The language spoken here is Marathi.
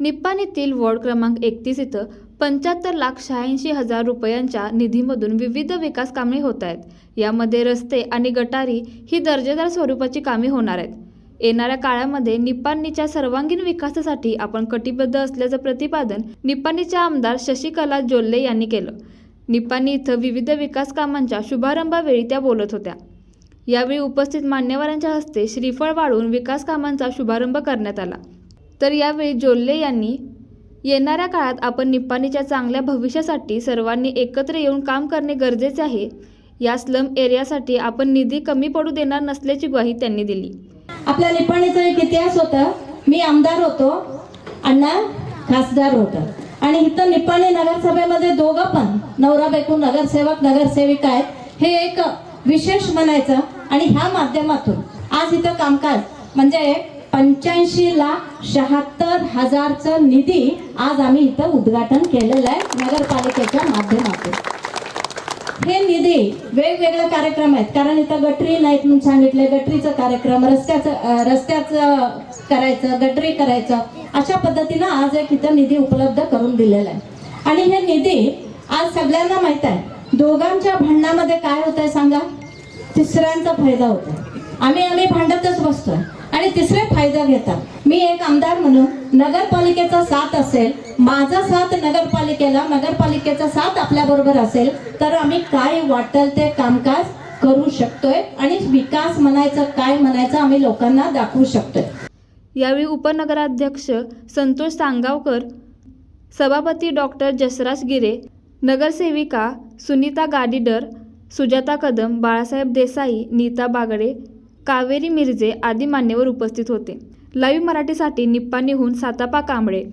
निप्पाणीतील वॉर्ड क्रमांक एकतीस इथं पंच्याहत्तर लाख शहाऐंशी हजार रुपयांच्या निधीमधून विविध विकास कामे होत आहेत. यामध्ये रस्ते आणि गटारी ही दर्जेदार स्वरूपाची कामे होणार आहेत. येणाऱ्या काळामध्ये निप्पाणीच्या सर्वांगीण विकासासाठी आपण कटिबद्ध असल्याचं प्रतिपादन निप्पाणीच्या आमदार शशिकला जोल्ले यांनी केलं. निप्पाणी इथं विविध विकास कामांच्या शुभारंभावेळी त्या बोलत होत्या. यावेळी उपस्थित मान्यवरांच्या हस्ते श्रीफळ वाढून विकास कामांचा शुभारंभ करण्यात आला. तर यावेळी जोल्ले यांनी येणाऱ्या काळात आपण निप्पाणीच्या चांगल्या भविष्यासाठी सर्वांनी एकत्र येऊन काम करणे गरजेचे आहे. या स्लम एरियासाठी आपण निधी कमी पडू देणार नसल्याची ग्वाही त्यांनी दिली. आपल्या निपाणीचा एक इतिहास होता. मी आमदार होतो. अण्णा खासदार होता. आणि इथं निपाणी नगरसभेमध्ये दोघं पण नवरा बायको नगरसेवक नगरसेविका आहेत. हे एक विशेष म्हणायचं आणि ह्या माध्यमातून आज इथं कामकाज म्हणजे पंच्याऐंशी लाख शहात्तर हजारचं निधी आज आम्ही इथं उद्घाटन केलेलं आहे नगरपालिकेच्या माध्यमातून. हे निधी वेगवेगळे कार्यक्रम आहेत. कारण इथं गटरी नाहीत म्हणून सांगितले गटरीचं कार्यक्रम रस्त्याचं रस्त्याचं करायचं गटरी करायचं अशा पद्धतीनं आज एक इथं निधी उपलब्ध करून दिलेला आहे. आणि हे निधी आज सगळ्यांना माहीत आहे. दोघांच्या भांडणामध्ये काय होतंय सांगा? तिसऱ्यांचा फायदा होतो आम्ही आम्ही भांडतच बसतोय. आणि तिसरे फायदा घेतात. मी एक आमदार म्हणून नगरपालिकेचा साथ असेल माझा साथ नगरपालिकेला नगरपालिकेचा साथ आपल्या बरोबर असेल तर आम्ही काय वाटेल ते कामकाज करू शकतोय आणि विकास म्हणायचं काय म्हणायचं आम्ही लोकांना दाखवू शकतोय. यावेळी उपनगराध्यक्ष संतोष सांगावकर सभापती डॉक्टर जसराज गिरे नगरसेविका सुनीता गाडीडर सुजाता कदम बाळासाहेब देसाई नीता बागडे कावेरी मिरजे आदी मान्यवर उपस्थित होते. लाईव्ह मराठीसाठी निप्पाणीहून सातापा कांबळे.